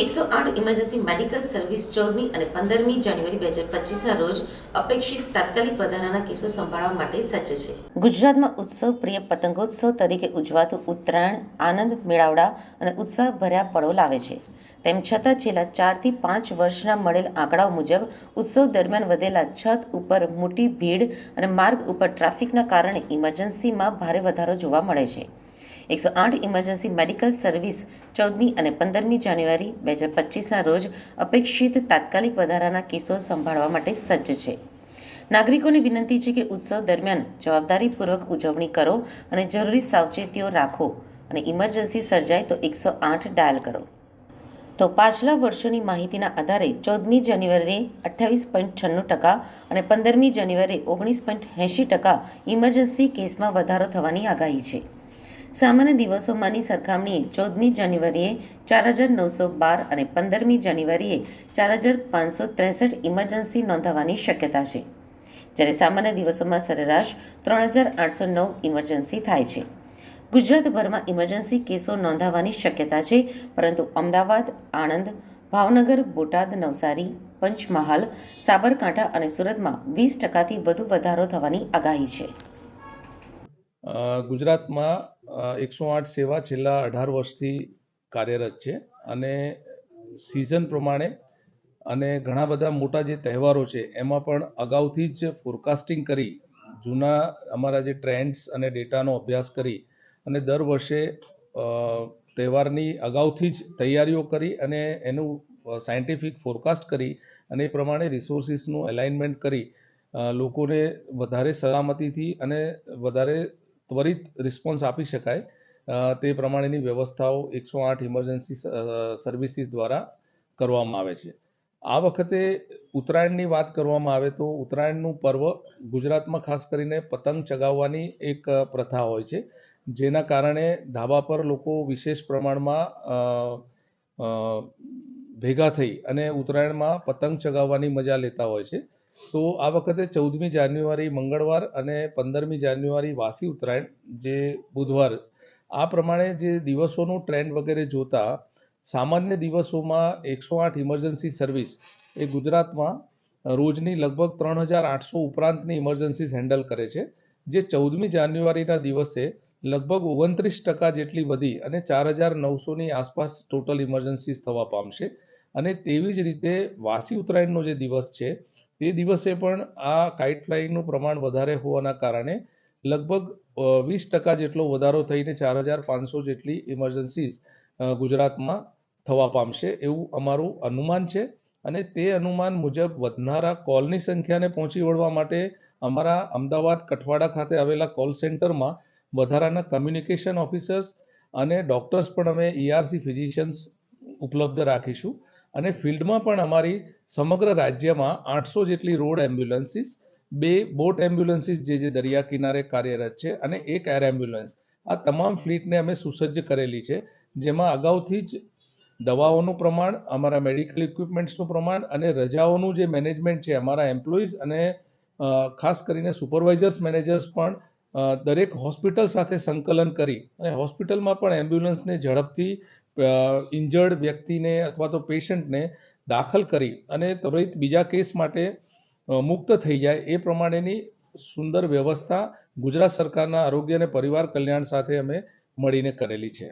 એકસો આઠ emergency medical service ચૌદમી અને પંદરમી જાન્યુઆરી બે હજાર પચીસના રોજ અપેક્ષિત તાત્કાલિક વધારાના કેસો સંભાળવા માટે સજ્જ છે. ગુજરાતમાં ઉત્સવ પ્રિય પતંગોત્સવ તરીકે ઉજવાતું ઉત્તરાયણ, આનંદ મેળાવડા અને ઉત્સાહભર્યા પળો લાવે છે. તેમ છતાં છેલ્લા ચારથી પાંચ વર્ષના મળેલ આંકડાઓ મુજબ, ઉત્સવ દરમિયાન વધેલા છત ઉપર મોટી ભીડ અને માર્ગ ઉપર ટ્રાફિકના કારણે ઇમરજન્સીમાં ભારે વધારો જોવા મળે છે. એકસો આઠ ઇમરજન્સી મેડિકલ સર્વિસ ચૌદમી અને પંદરમી જાન્યુઆરી બે હજાર પચીસના રોજ અપેક્ષિત તાત્કાલિક વધારાના કેસો સંભાળવા માટે સજ્જ છે. નાગરિકોને વિનંતી છે કે ઉત્સવ દરમિયાન જવાબદારીપૂર્વક ઉજવણી કરો અને જરૂરી સાવચેતીઓ રાખો અને ઇમરજન્સી સર્જાય તો એકસો આઠ ડાયલ કરો. તો પાછલા વર્ષોની માહિતીના આધારે ચૌદમી જાન્યુઆરીએ અઠ્ઠાવીસ પોઈન્ટ છન્નું ટકા અને પંદરમી જાન્યુઆરીએ ઓગણીસ પોઈન્ટ એંશી ટકા ઇમરજન્સી કેસમાં વધારો થવાની આગાહી છે. સામાન્ય દિવસોમાંની સરખામણીએ ચૌદમી જાન્યુઆરીએ ચાર હજાર નવસો બાર અને પંદરમી જાન્યુઆરીએ ચાર હજાર પાંચસો ત્રેસઠ ઇમરજન્સી નોંધાવાની શક્યતા છે. જ્યારે સામાન્ય દિવસોમાં સરેરાશ ત્રણ હજાર આઠસો નવ ઇમરજન્સી થાય છે. ગુજરાતભરમાં ઇમરજન્સી કેસો નોંધાવાની શક્યતા છે, પરંતુ અમદાવાદ, આણંદ, ભાવનગર, બોટાદ, નવસારી, પંચમહાલ, સાબરકાંઠા અને સુરતમાં વીસ ટકાથી વધુ વધારો થવાની આગાહી છે. ગુજરાતમાં એકસો આઠ સેવા છેલ્લા અઢાર વર્ષથી કાર્યરત છે અને સિઝન પ્રમાણે અને ઘણા બધા મોટા જે તહેવારો છે, એમાં પણ અગાઉથી જ ફોરકાસ્ટિંગ કરી, જૂના અમારા જે ટ્રેન્ડ્સ અને ડેટાનો અભ્યાસ કરી અને દર વર્ષે તહેવારની અગાઉથી જ તૈયારીઓ કરી અને એનું સાયન્ટિફિક ફોરકાસ્ટ કરી અને એ પ્રમાણે રિસોર્સિસનું એલાઇનમેન્ટ કરી લોકોને વધારે સલામતીથી અને વધારે ત્વરિત રિસ્પોન્સ આપી શકાય. તે પ્રમાણેની વ્યવસ્થાઓ એકસો આઠ ઇમરજન્સી સર્વિસીસ દ્વારા કરવામાં આવે છે. આ વખતે ઉત્તરાયણની વાત કરવામાં આવે તો ઉત્તરાયણનું પર્વ ગુજરાતમાં ખાસ કરીને પતંગ ચગાવવાની એક પ્રથા હોય છે. જેના કારણે ધાબા પર લોકો વિશેષ પ્રમાણમાં ભેગા થઈ અને ઉત્તરાયણમાં પતંગ ચગાવવાની મજા લેતા હોય છે. તો આ વખતે ચૌદમી જાન્યુઆરી મંગળવાર અને પંદરમી જાન્યુઆરી વાસી ઉત્તરાયણ, જે બુધવાર. આ પ્રમાણે જે દિવસોનું ટ્રેન્ડ વગેરે જોતા, સામાન્ય દિવસોમાં એકસો આઠ ઇમરજન્સી સર્વિસ એ ગુજરાતમાં રોજની લગભગ ત્રણ હજાર આઠસો ઉપરાંતની ઇમરજન્સીસ હેન્ડલ કરે છે, જે ચૌદમી જાન્યુઆરીના દિવસે લગભગ ઓગણત્રીસ ટકા જેટલી વધી અને ચાર હજાર નવસોની આસપાસ ટોટલ ઇમરજન્સીસ થવા પામશે. અને તેવી જ રીતે વાસી ઉત્તરાયણનો જે દિવસ છે તે દિવસે પણ આ કાઇટ ફ્લાઇંગનું પ્રમાણ વધારે હોવાના કારણે લગભગ વીસ ટકા જેટલો વધારો થઈને ચાર હજાર પાંચસો જેટલી ઇમરજન્સીસ ગુજરાતમાં થવા પામશે એવું અમારું અનુમાન છે. અને તે અનુમાન મુજબ વધનારા કોલની સંખ્યાને પહોંચી વળવા માટે અમારા અમદાવાદ કઠવાડા ખાતે આવેલા કોલ સેન્ટરમાં વધારાના કમ્યુનિકેશન ઓફિસર્સ અને ડૉક્ટર્સ પણ અમે ઈઆરસી ફિઝિશિયન્સ ઉપલબ્ધ રાખીશું. અને ફિલ્ડમાં પણ અમારી સમગ્ર રાજ્યમાં આઠસો જેટલી રોડ એમ્બ્યુલન્સીસ, બે બોટ એમ્બ્યુલન્સીસ જે જે દરિયા કિનારે કાર્યરત છે અને એક એર એમ્બ્યુલન્સ. આ તમામ ફ્લીટને અમે સુસજ્જ કરેલી છે, જેમાં અગાઉથી જ દવાઓનું પ્રમાણ, અમારા મેડિકલ ઇક્વિપમેન્ટ્સનું પ્રમાણ અને રજાઓનું જે મેનેજમેન્ટ છે, અમારા એમ્પ્લોઈઝ અને ખાસ કરીને સુપરવાઇઝર્સ, મેનેજર્સ પણ દરેક હોસ્પિટલ સાથે સંકલન કરી અને હોસ્પિટલમાં પણ એમ્બ્યુલન્સને ઝડપથી ઇન્જર્ડ વ્યક્તિને અથવા તો પેશન્ટને દાખલ કરી અને ત્વરિત બીજા કેસ માટે મુક્ત થઈ જાય એ પ્રમાણેની સુંદર વ્યવસ્થા ગુજરાત સરકારના આરોગ્ય અને પરિવાર કલ્યાણ સાથે અમે મળીને કરેલી છે.